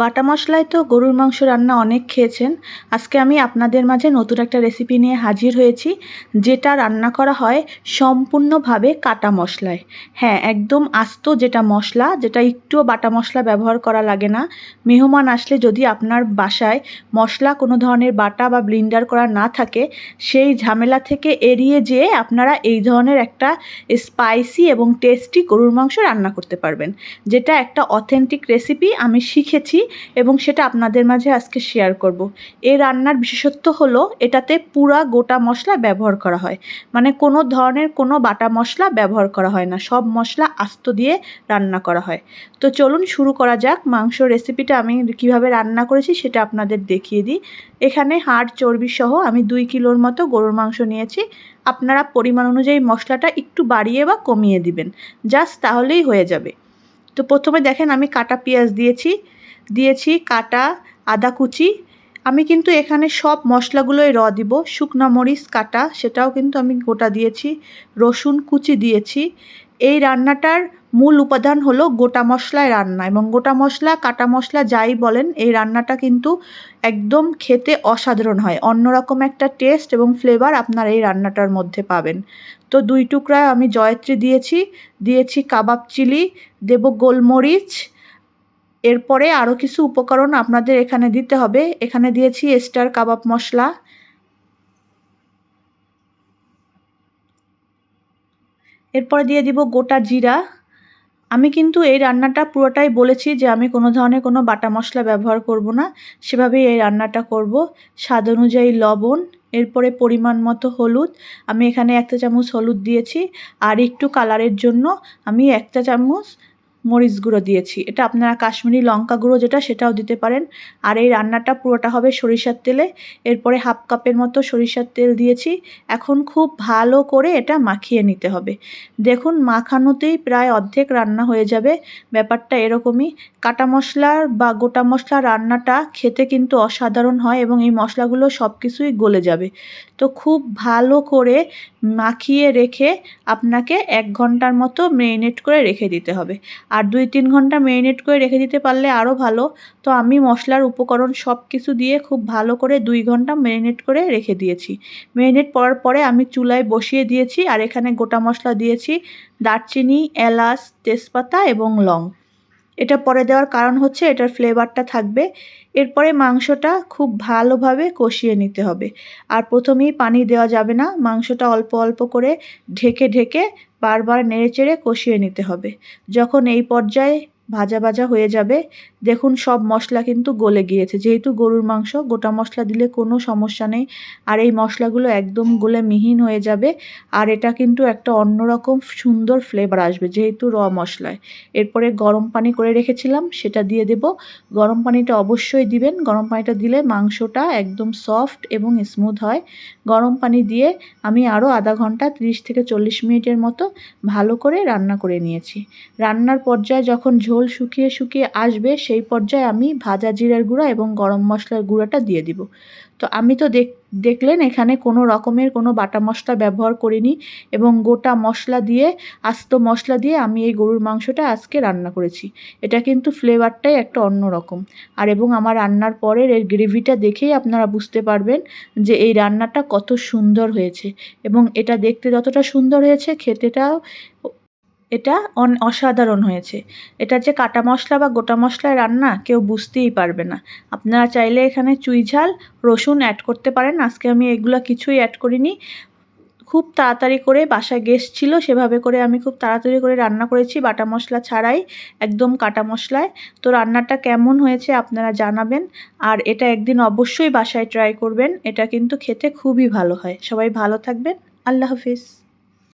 বাটা মশলায় তো গরুর মাংস রান্না অনেক খেয়েছেন। আজকে আমি আপনাদের মাঝে নতুন একটা রেসিপি নিয়ে হাজির হয়েছি, যেটা রান্না করা হয় সম্পূর্ণভাবে কাটা মশলায়। হ্যাঁ একদম আস্ত যেটা মশলা, যেটা একটুও বাটা মশলা ব্যবহার করা লাগে না। মেহমান আসলে যদি আপনার বাসায় মশলা কোনো ধরনের বাটা বা ব্লিন্ডার করা না থাকে, সেই ঝামেলা থেকে এড়িয়ে যেয়ে আপনারা এই ধরনের একটা স্পাইসি এবং টেস্টি গরুর মাংস রান্না করতে পারবেন। যেটা একটা অথেন্টিক রেসিপি আমি শিখেছি এবং সেটা আপনাদের মাঝে আজকে শেয়ার করব। এই রান্নার বিশেষত্ব হলো, এটাতে পুরা গোটা মশলা ব্যবহার করা হয়। মানে কোনো ধরনের কোনো বাটা মশলা ব্যবহার করা হয় না, সব মশলা আস্ত দিয়ে রান্না করা হয়। তো চলুন শুরু করা যাক মাংস রেসিপিটা আমি কীভাবে রান্না করেছি সেটা আপনাদের দেখিয়ে দিই। এখানে হাড়, চর্বি সহ আমি দুই কিলোর মতো গরুর মাংস নিয়েছি। আপনারা পরিমাণ অনুযায়ী মশলাটা একটু বাড়িয়ে বা কমিয়ে দিবেন, জাস্ট তাহলেই হয়ে যাবে। তো প্রথমে দেখেন আমি কাটা পেঁয়াজ দিয়েছি দিয়েছি কাটা, আদা কুচি। আমি কিন্তু এখানে সব মশলাগুলোই র দিব। শুকনো মরিচ, কাটা, সেটাও কিন্তু আমি গোটা দিয়েছি। রসুন কুচি দিয়েছি। এই রান্নাটার মূল উপাদান হলো গোটা মশলায় রান্না এবং গোটা মশলা, কাটা মশলা যাই বলেন, এই রান্নাটা কিন্তু একদম খেতে অসাধারণ হয়। অন্যরকম একটা টেস্ট এবং ফ্লেভার আপনার এই রান্নাটার মধ্যে পাবেন। তো দুই টুকরা আমি জয়ত্রী দিয়েছি। দিয়েছি কাবাব চিলি, দেব গোলমরিচ। এরপরে আরও কিছু উপকরণ আপনাদের এখানে দিতে হবে। এখানে দিয়েছি স্টার কাবাব মশলা। এরপরে দিয়ে দিব গোটা জিরা। আমি কিন্তু এই রান্নাটা পুরোটাই বলেছি যে আমি কোনো ধরনের কোনো বাটা মশলা ব্যবহার করব না। সেভাবেই এই রান্নাটা করব। স্বাদ অনুযায়ী লবণ, এরপরে পরিমাণ মতো হলুদ। আমি এখানে একটা চামচ হলুদ দিয়েছি। আর একটু কালারের জন্য আমি একটা চামচ মরিচ গুঁড়ো দিয়েছি। এটা আপনারা কাশ্মীরি লঙ্কা গুঁড়ো যেটা সেটাও দিতে পারেন। আর এই রান্নাটা পুরোটা হবে সরিষার তেলে। এরপরে হাফ কাপের মতো সরিষার তেল দিয়েছি। এখন খুব ভালো করে এটা মাখিয়ে নিতে হবে। দেখুন, মাখানোতেই প্রায় অর্ধেক রান্না হয়ে যাবে। ব্যাপারটা এরকমই। কাটা মশলার বা গোটা মশলা রান্নাটা খেতে কিন্তু অসাধারণ হয় এবং এই মশলাগুলো সব কিছুই গলে যাবে। তো খুব ভালো করে মাখিয়ে রেখে আপনাকে এক ঘণ্টার মতো মেরিনেট করে রেখে দিতে হবে। আর দুই তিন ঘণ্টা ম্যারিনেট করে রেখে দিতে পারলে আরও ভালো। তো আমি মশলার উপকরণ সব কিছু দিয়ে খুব ভালো করে দুই ঘণ্টা ম্যারিনেট করে রেখে দিয়েছি। ম্যারিনেট করার পরে আমি চুলায় বসিয়ে দিয়েছি আর এখানে গোটা মশলা দিয়েছি। দারচিনি, এলাচ, তেজপাতা এবং লং। এটা পরে দেওয়ার কারণ হচ্ছে এটার ফ্লেভারটা থাকবে। এরপরে মাংসটা খুব ভালোভাবে কষিয়ে নিতে হবে। আর প্রথমেই পানি দেওয়া যাবে না, মাংসটা অল্প অল্প করে ঢেকে ঢেকে বারবার নেড়ে চেড়ে কষিয়ে নিতে হবে। যখন এই পর্যায়ে ভাজা ভাজা হয়ে যাবে দেখুন, সব মশলা কিন্তু গলে গিয়েছে। যেহেতু গরুর মাংস, গোটা মশলা দিলে কোনো সমস্যা নেই। আর এই মশলাগুলো একদম গলে মিহিন হয়ে যাবে। আর এটা কিন্তু একটা অন্যরকম সুন্দর ফ্লেভার আসবে, যেহেতু র মশলায়। এরপরে গরম পানি করে রেখেছিলাম, সেটা দিয়ে দেব। গরম পানিটা অবশ্যই দিবেন। গরম পানিটা দিলে মাংসটা একদম সফট এবং স্মুথ হয়। গরম পানি দিয়ে আমি আরও আধা ঘণ্টা 30 থেকে চল্লিশ মিনিটের মতো ভালো করে রান্না করে নিয়েছি। রান্নার পর্যায়ে যখন ঝোল শুকিয়ে শুকিয়ে আসবে সেই পর্যায়ে আমি ভাজা জিরার গুঁড়া এবং গরম মশলার গুঁড়াটা দিয়ে দিব। তো আমি তো দেখ, দেখলেন এখানে কোনো রকমের কোনো বাটা মশলা ব্যবহার করিনি এবং গোটা মশলা দিয়ে, আস্ত মশলা দিয়ে আমি এই গরুর মাংসটা আজকে রান্না করেছি। এটা কিন্তু ফ্লেভারটাই একটা অন্য রকম। আর এবং আমার রান্নার পরের এর গ্রেভিটা দেখেই আপনারা বুঝতে পারবেন যে এই রান্নাটা কত সুন্দর হয়েছে। এবং এটা দেখতে যতটা সুন্দর হয়েছে, খেতেটাও এটা অন অসাধারণ হয়েছে। এটা যে কাটা মশলা বা গোটা মশলায় রান্না কেউ বুঝতেই পারবে না। আপনারা চাইলে এখানে চুই ঝাল, রসুন অ্যাড করতে পারেন। আজকে আমি এগুলো কিছুই অ্যাড করিনি। খুব তাড়াতাড়ি করে বাসায় গেস্ট ছিল, সেভাবে করে আমি খুব তাড়াতাড়ি করে রান্না করেছি। বাটা মশলা ছাড়াই একদম কাটা মশলায়। তো রান্নাটা কেমন হয়েছে আপনারা জানাবেন। আর এটা একদিন অবশ্যই বাসায় ট্রাই করবেন। এটা কিন্তু খেতে খুবই ভালো হয়। সবাই ভালো থাকবেন। আল্লাহ হাফিজ।